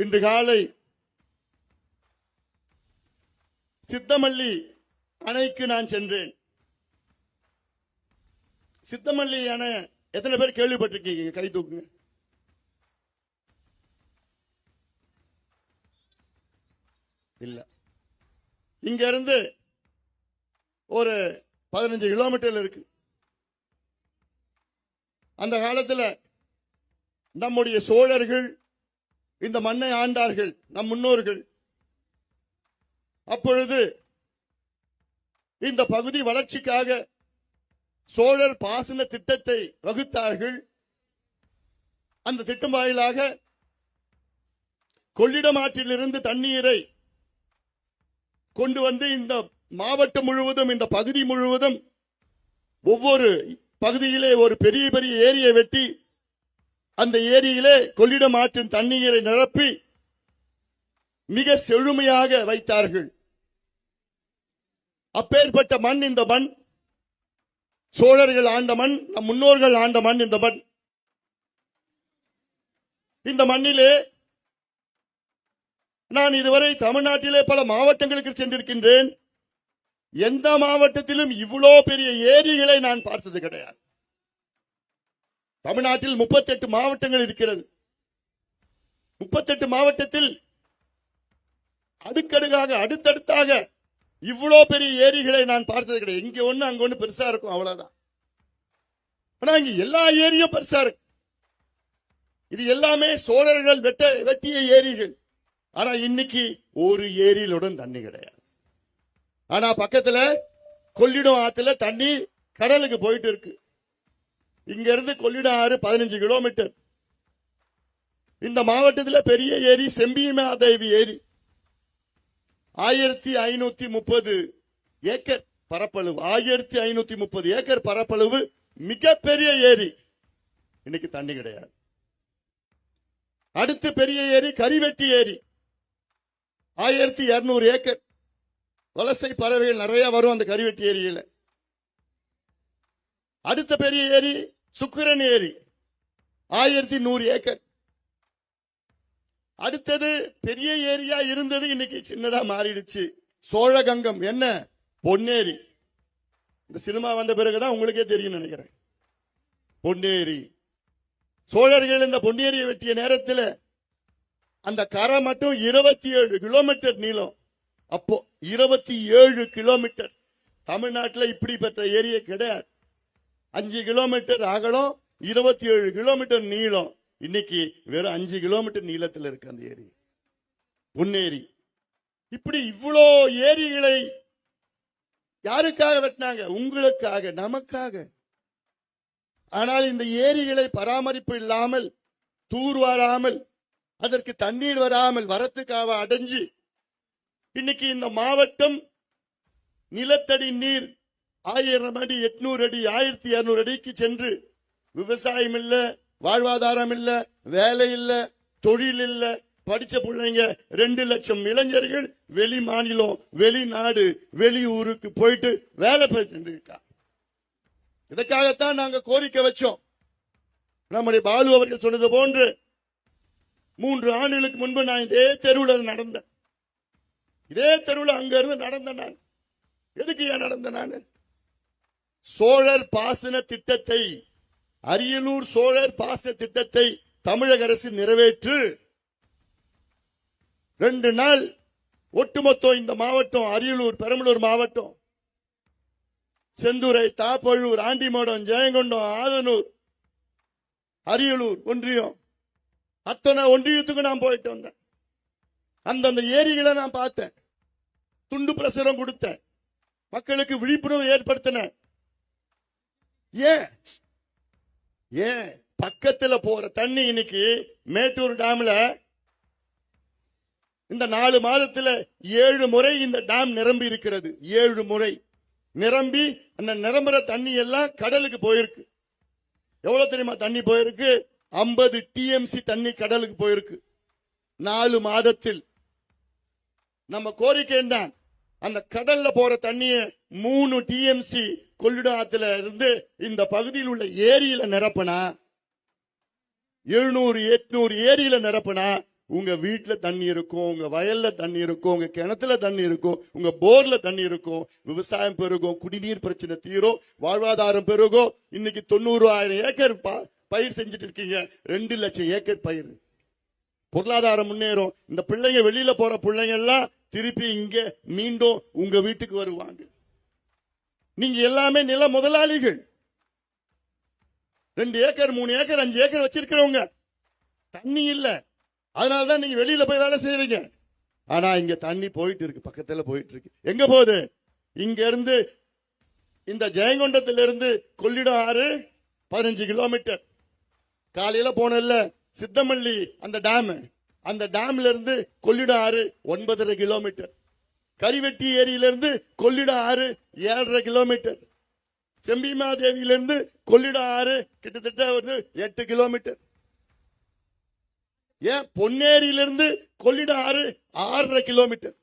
இன்று காலை சித்தமல்லி அணைக்கு நான் சென்றேன். சித்தமல்லி அணை எத்தனை பேர் கேள்விப்பட்டிருக்கீங்க? கை தூக்குங்க. இல்ல. இங்க இருந்து ஒரு பதினஞ்சு கிலோமீட்டர்ல இருக்கு. அந்த காலத்தில் நம்முடைய சோழர்கள் இந்த மண்ணை ஆண்டார்கள் நம் முன்னோர்கள். அப்பொழுது இந்த பகுதி வளர்ச்சிக்காக சோழர் பாசன திட்டத்தை வகுத்தார்கள். அந்த திட்டம் வாயிலாக கொள்ளிடம் ஆற்றிலிருந்து தண்ணீரை கொண்டு வந்து இந்த மாவட்டம் முழுவதும் இந்த பகுதி முழுவதும் ஒவ்வொரு பகுதியிலே ஒரு பெரிய பெரிய ஏரியை வெட்டி அந்த ஏரியிலே கொள்ளிடம் ஆற்றின் தண்ணீரை நிரப்பி மிக செழுமையாக வைத்தார்கள். அப்பேற்பட்ட மண் இந்த மண் சோழர்கள் ஆண்ட மண் நம் முன்னோர்கள் ஆண்ட மண் இந்த மண். இந்த மண்ணிலே நான் இதுவரை தமிழ்நாட்டிலே பல மாவட்டங்களுக்கு சென்றிருக்கின்றேன். எந்த மாவட்டத்திலும் இவ்வளோ பெரிய ஏரிகளை நான் பார்த்தது கிடையாது. தமிழ்நாட்டில் 38 மாவட்டங்கள் இருக்கிறது. 38 மாவட்டத்தில் அடுக்கடுக்காக அடுத்தடுத்தாக இவ்வளோ பெரிய ஏரிகளை நான் பார்த்தது கிடையாது. இங்கே ஒன்று அங்கே ஒன்று பெருசாக இருக்கும் அவ்வளோதான் ஆனால் இங்கே எல்லா ஏரியும் பெருசாக இருக்கு. இது எல்லாமே சோழர்கள் வெட்ட வெட்டிய ஏரிகள். ஆனால் இன்னைக்கு ஒரு ஏரியிலுடன் தண்ணி கிடையாது. ஆனால் பக்கத்தில் கொள்ளிடம் ஆற்றுல தண்ணி கடலுக்கு போயிட்டு இருக்கு. இங்கிருந்து கொள்ளிடம் ஆறு பதினஞ்சு கிலோமீட்டர். இந்த மாவட்டத்தில் பெரிய ஏரி செம்பியமாதேவி ஏரி. ஆயிரத்தி ஐநூத்தி முப்பது ஏக்கர் பரப்பளவு. ஆயிரத்தி ஐநூத்தி முப்பது ஏக்கர் பரப்பளவு மிகப்பெரிய ஏரி. இன்னைக்கு தண்ணி கிடையாது. அடுத்து பெரிய ஏரி கரிவெட்டி ஏரி. ஆயிரத்தி இருநூறு ஏக்கர் வலசை பறவைகள் நிறைய வரும் அந்த கரிவெட்டி ஏரியில. அடுத்த பெரிய ஏரி சுக்கிரன் ஏரி. ஆயிரத்தி நூறு ஏக்கர். அடுத்தது பெரிய ஏரியா இருந்தது இன்னைக்கு சின்னதா மாறிடுச்சு. சோழகங்கம். என்ன? பொன்னேரி. இந்த சினிமா வந்த பிறகுதான் உங்களுக்கே தெரியும் நினைக்கிறேன். பொன்னேரி. சோழர்கள் இந்த பொன்னேரியை வெட்டிய நேரத்தில் அந்த கரை மட்டும் இருபத்தி ஏழு கிலோமீட்டர் நீளம். அப்போ இருபத்தி ஏழு கிலோமீட்டர். தமிழ்நாட்டில் இப்படிப்பற்ற ஏரியை கிடையாது. அஞ்சு கிலோமீட்டர் அகலம் இருபத்தி ஏழு கிலோமீட்டர் நீளம். இன்னைக்கு வெறும் அஞ்சு கிலோமீட்டர் நீளத்தில் இருக்கு அந்த ஏரி. பொன்னேரி. இப்படி இவ்வளோ ஏரிகளை யாருக்காக வெட்டினாங்க? உங்களுக்காக நமக்காக. ஆனால் இந்த ஏரிகளை பராமரிப்பு இல்லாமல் தூர் வராமல் அதற்கு தண்ணீர் வராமல் வரத்துக்காக அடைஞ்சு இன்னைக்கு இந்த மாவட்டம் நிலத்தடி நீர் ஆயிரம் அடி எட்நூறு அடி ஆயிரத்தி இருநூறு அடிக்கு சென்று விவசாயம் இல்ல வாழ்வாதாரம் இல்ல வேலை இல்ல தொழில் இல்ல. படிச்ச பிள்ளைங்க ரெண்டு லட்சம் இளைஞர்கள் வெளி மாநிலம் வெளிநாடு வெளியூருக்கு போயிட்டு வேலை பெற்று இருக்கா. இதற்காகத்தான் நாங்க கோரிக்கை வச்சோம். நம்முடைய பாலு அவர்கள் சொன்னது போன்று மூன்று ஆண்டுகளுக்கு முன்பு நான் இதே தெருவில் நடந்தேன். இதே தெருவில் அங்க இருந்து நடந்தேன் நான். எதுக்கு ஏன் நடந்தேன் நான்? சோழர் பாசன திட்டத்தை அரியலூர் சோழர் பாசன திட்டத்தை தமிழக அரசு நிறைவேற்று. ரெண்டு நாள் ஒட்டுமொத்தம் இந்த மாவட்டம் அரியலூர் பெரம்பலூர் மாவட்டம். செந்துறை தாப்பழூர் ஆண்டிமடம் ஜெயங்கொண்டம் ஆதனூர் அரியலூர் ஒன்றியம். அத்தனை ஒன்றியத்துக்கு நான் போயிட்டு வந்தேன். அந்தந்த ஏரிகளை நான் பார்த்தேன். துண்டு பிரசுரம் கொடுத்தேன். மக்களுக்கு விழிப்புணர்வு ஏற்படுத்தினேன். ஏன்? ஏன்? பக்கத்துல போற தண்ணி இன்னைக்கு மேட்டூர் டேம்ல இந்த நாலு மாதத்துல ஏழு முறை இந்த டேம் நிரம்பி இருக்கிறது. ஏழு முறை. நிரம்பி அந்த நிரம்புற தண்ணி எல்லாம் கடலுக்கு போயிருக்கு. எவ்வளவு தெரியுமா தண்ணி போயிருக்கு? 50 டிஎம்சி தண்ணி கடலுக்கு போயிருக்கு. நாலு மாதத்தில். நம்ம கோரிக்கை என்ன? அந்த கடல்ல போற தண்ணியை மூணு டிஎம்சி கொள்ளிடம் இருந்து இந்த பகுதியில் உள்ள ஏரியில நிரப்பினா எழுநூறு எட்நூறு ஏரியில நிரப்பினா உங்க வீட்டுல தண்ணி இருக்கும் உங்க வயல்ல தண்ணி இருக்கும் உங்க கிணத்துல தண்ணி இருக்கும் உங்க போர்ல தண்ணி இருக்கும் விவசாயம் பெருகும் குடிநீர் பிரச்சனை தீரும் வாழ்வாதாரம் பெருகும். இன்னைக்கு தொண்ணூறு ஆயிரம் ஏக்கர் பயிர் செஞ்சுட்டு இருக்கீங்க. ரெண்டு லட்சம் ஏக்கர் பயிர். பொருளாதாரம் முன்னேறும். இந்த பிள்ளைங்க வெளியில போற பிள்ளைங்க எல்லாம் திருப்பி இங்க மீண்டும் உங்க வீட்டுக்கு வருவாங்க. நீங்க எல்லாமே நில முதலாளிகள். ரெண்டு ஏக்கர் மூணு ஏக்கர் அஞ்சு ஏக்கர் வச்சிருக்கிறவங்க. தண்ணி இல்ல. அதனாலதான் நீங்க வெளியில போய் வேலை செய்யறீங்க ஆனா இங்க தண்ணி போயிட்டு இருக்கு. பக்கத்துல போயிட்டு இருக்கு. எங்க போகுது? இங்க இருந்து இந்த ஜெயங்கொண்டத்துல இருந்து கொள்ளிடம் ஆறு பதினஞ்சு கிலோமீட்டர். காலையில போனல சித்தமல்லி அந்த டேம். அந்த டேம்ல இருந்து கொள்ளிடம் ஆறு ஒன்பதரை கிலோமீட்டர். கரிவெட்டி ஏரியில இருந்து ஆறு ஏழரை கிலோமீட்டர். செம்பிமாதேவியில இருந்து கொள்ளிடம் ஆறு கிட்டத்தட்ட வந்து எட்டு கிலோமீட்டர். ஏன் பொன்னேரியிலிருந்து இருந்து ஆறு ஆறரை கிலோமீட்டர்?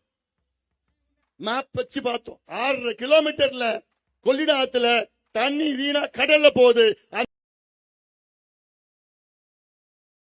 மேப் வச்சு பார்த்தோம். ஆறரை கிலோமீட்டர்ல கொள்ளிட ஆத்துல தண்ணி வீணா கடல்ல போகுது.